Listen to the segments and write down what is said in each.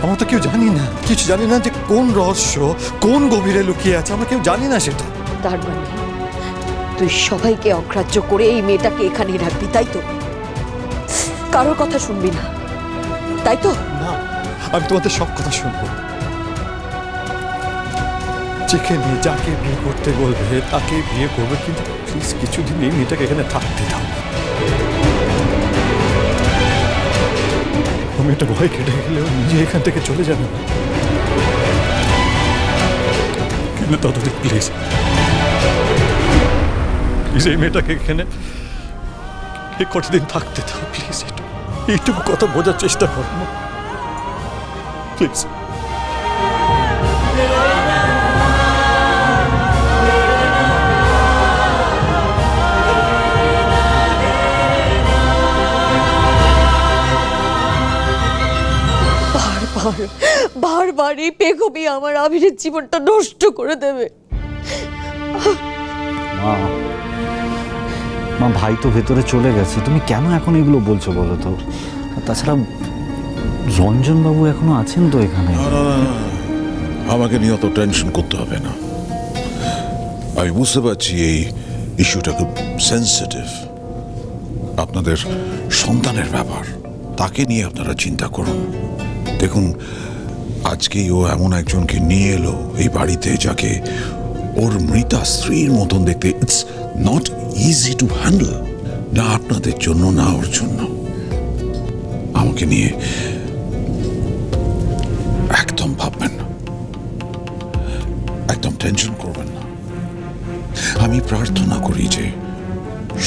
আমরা তো কেউ জানি না। কিছু জানি না যে কোন রহস্য কোন গভীরে লুকিয়ে আছে আমরা কেউ জানি না সেটা। তার মানে তুই সবাইকে অগ্রাহ্য করে এই মেয়েটাকে এখানেই রাখবি তাই তো? কারোর কথা শুনবি না তাই তো? না আমি তোমাদের সব কথা শুনব। যেখানে যাকে বিয়ে করতে বলবে তাকে বিয়ে করবে কিন্তু প্লিজ কিছুদিন এই মেয়েটাকে এখানে থাকতে দাও। আমি একটা ভয় কেটে গেলেও নিজে এখান থেকে চলে যাবে। না কিন্তু ততদিন প্লিজ প্লিজ এই মেয়েটাকে এখানে এ কতদিন থাকতে দাও প্লিজ একটু এইটুকু কথা বোঝার চেষ্টা করো। প্লিজ বারবার বারবার এই পেগমি আমার আবিরের জীবনটা নষ্ট করে দেবে। মা মা ভাই তো ভেতরে চলে গেছে। তুমি কেন এখন এগুলো বলছো বলো তো? আর তাছাড়া রঞ্জনবাবু এখনও আছেন তো এখানে। আমাকে নিয়ে অত টেনশন করতে হবে না। আমি বুঝতে পারছি এই ইস্যুটা খুব সেন্সিটিভ আপনাদের সন্তানের ব্যাপার তাকে নিয়ে আপনারা চিন্তা করুন। দেখুন, আজকেই ও এমন একজনকে নিয়ে এলো এই বাড়িতে যাকে ওর মৃতা স্ত্রীর মতন দেখতে it's not easy to handle না আপনাদের জন্য, না ওর জন্য। আমাকে নিয়ে একদম ভাববেন না। একদম টেনশন করবেন না। আমি প্রার্থনা করি যে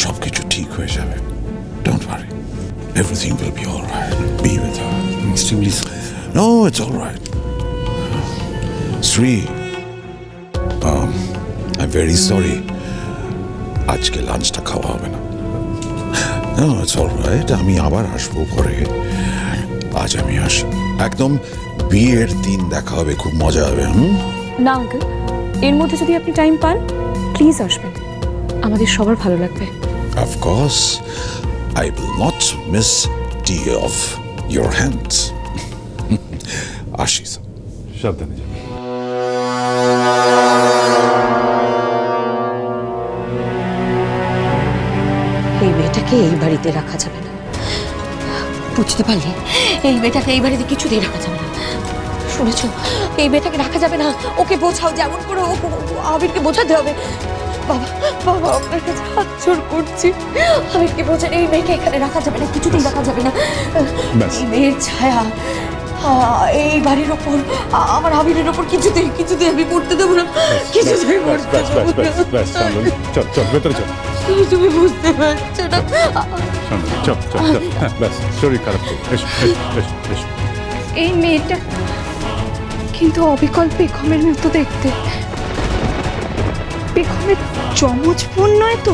সবকিছু ঠিক হয়ে যাবে। Don't worry everything will be all right be with her extremely no it's all right Shri I very sorry আজকে লাঞ্চটা খাওয়া হবে না। নো ইটস অল রাইট আমি আবার আসব পরে। আজ আমি আসি একদম বিয়ের দিন দেখা হবে খুব মজা হবে হুম? না আঙ্কেল এর মধ্যে যদি আপনি টাইম পান প্লিজ আসবেন। আমাদের সবার ভালো লাগবে। Of course, I will not miss tea of your Ashish. সাবধানে যাবে। এই মেয়েটাকে এই বাড়িতে রাখা যাবে না। বুঝতে পারলি? এই মেয়েটাকে এই বাড়িতে কিছুতেই রাখা যাবে না। শুনেছ? এই মেয়েটাকে রাখা যাবে না। ওকে বোঝাও যেমন করে ও আবিরকে বোঝাতে হবে। বাবা বাবা আপনার কাছে হাত জোর করছি। আবিরকে বোঝান এই মেয়েকে এখানে রাখা যাবে না কিছুতেই রাখা যাবে না। এই মেয়ের ছায়া। এই বাড়ির ওপর আমার আবিরের ওপর কিছুতেই কিছুতেই আমি পড়তে দেবো না। কিছুতেই পড়তে দেবো না। চল চল ভেতরে চল। তুমি বুঝতে পারছ না। চল চল চল হ্যাঁ ব্যাস শরীর খারাপ এসো এসো এসো এই মেয়েটা কিন্তু অবিকল পেখমের মতো দেখতে। পেখমের চমচ বোন নয় তো?